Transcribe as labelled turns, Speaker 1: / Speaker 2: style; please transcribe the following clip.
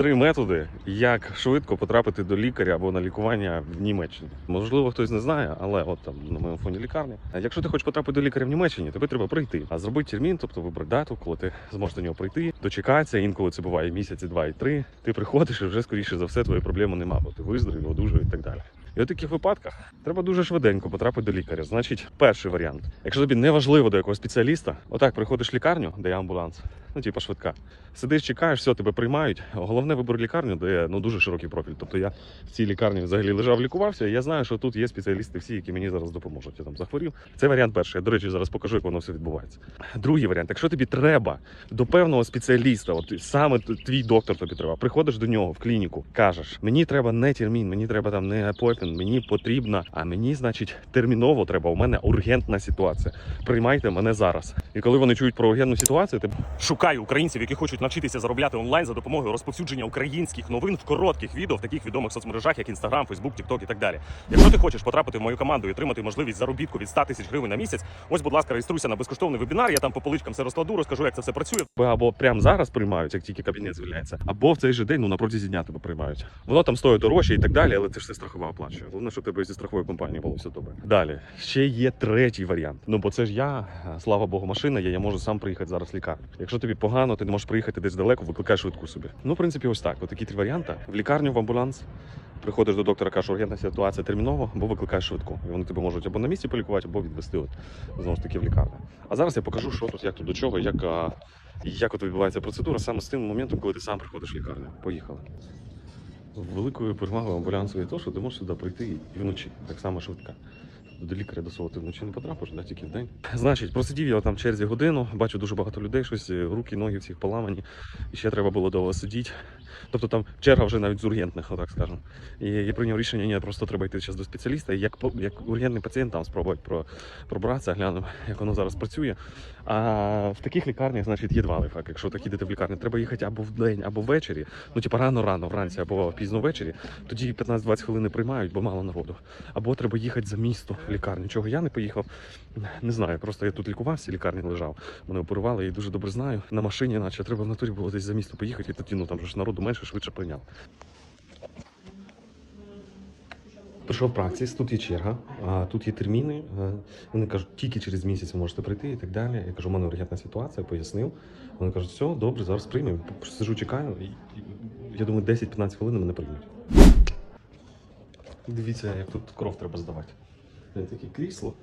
Speaker 1: Три методи, як швидко потрапити до лікаря або на лікування в Німеччині. Можливо, хтось не знає, але от там на моєму фоні лікарні. Якщо ти хочеш потрапити до лікаря в Німеччині, тобі треба прийти. А зробити термін, тобто вибрати дату, коли ти зможеш до нього прийти, дочекатися. Інколи це буває місяці, два і три. Ти приходиш і вже скоріше за все твої проблеми нема, бо ти виздоровів, одужав і так далі. І у таких випадках треба дуже швиденько потрапити до лікаря. Значить, перший варіант. Якщо тобі не важливо до якогось спеціаліста, отак приходиш в лікарню, де є амбуланс, ну типа швидка. Сидиш, чекаєш, все, тебе приймають. Головне вибор лікарню, де ну дуже широкий профіль. Тобто я в цій лікарні взагалі лежав, лікувався. І я знаю, що тут є спеціалісти всі, які мені зараз допоможуть. Я там захворів. Це варіант перший. Я, до речі, зараз покажу, як воно все відбувається. Другий варіант, якщо тобі треба до певного спеціаліста, от саме твій доктор тобі треба, приходиш до нього в клініку, кажеш, мені треба не термін, мені треба там не апойтмент, мені потрібно, а мені, значить, терміново треба. У мене ургентна ситуація. Приймайте мене зараз. І коли вони чують про ургентну ситуацію, ти
Speaker 2: Шукаю українців, які хочуть навчитися заробляти онлайн за допомогою розповсюдження українських новин в коротких відео в таких відомих соцмережах, як Instagram, Facebook, TikTok і так далі. Якщо ти хочеш потрапити в мою команду і отримати можливість заробітку від 100 тисяч гривень на місяць, ось, будь ласка, реєструйся на безкоштовний вебінар. Я там по поличкам все розкладу, розкажу, як це все працює.
Speaker 1: або прямо зараз приймають, як тільки кабінет звільняється, або в цей же день, ну на протязі дня тебе приймають. Воно там стоїть дорожче і так далі, але це ж все страхова оплачує. Головне, щоб тебе зі страхової компанії було все добре. Далі ще є третій варіант. Ну бо це ж я, слава Богу, машина є. Я можу сам приїхати зараз лікарню. Якщо тобі погано, ти не можеш приїхати десь далеко, викликай швидку собі. Ну, в принципі, ось так. Ось такі три варіанти: в лікарню, в амбуланс. Приходиш до доктора, кажеш, ургентна ситуація терміново, або викликаєш швидку. І вони тебе можуть або на місці полікувати, або відвести от, знову ж таки в лікарню. А зараз я покажу, що тут, як тут до чого, як, як от відбувається процедура саме з тим моментом, коли ти сам приходиш в лікарню. Поїхали. Великою перевагою амбулянсу є те, що ти можеш сюди прийти і вночі, так само швидка. До лікаря до свого ти вночі не потрапиш, да, тільки в день. Значить, просидів я там черзі годину, бачу дуже багато людей, щось е, руки, ноги всіх поламані, і ще треба було довго сидіти. Тобто там черга вже навіть з ургентних, отак скажемо. І я прийняв рішення, ні, просто треба йти зараз до спеціаліста. І як, як ургентний пацієнт там спробувати про, пробратися, глянемо, як воно зараз працює. А в таких лікарнях, значить, є два лайфхаки. Якщо так їдете в лікарню, треба їхати або в день, або ввечері. Ну, типу, рано-рано, вранці або пізно ввечері. Тоді 15-20 хвилин не приймають, бо мало народу. Або треба їхати за місто в лікарню. Чого я не поїхав, не знаю. Просто я тут лікувався, лікарні лежав. Мене оперували, я дуже добре знаю. На машині, наче треба в натурі було десь за місто поїхати, і тоді ну там ж народу менше, швидше прийняв. Прийшов праксіс, тут є черга, а тут є терміни. Вони кажуть, тільки через місяць ви можете прийти і так далі. Я кажу, у мене ургентна ситуація, пояснив. Вони кажуть, все, добре, зараз приймемо. Сижу, чекаю. І, я думаю, 10-15 хвилин мене приймуть. Дивіться, як тут кров треба здавати. Таке крісло.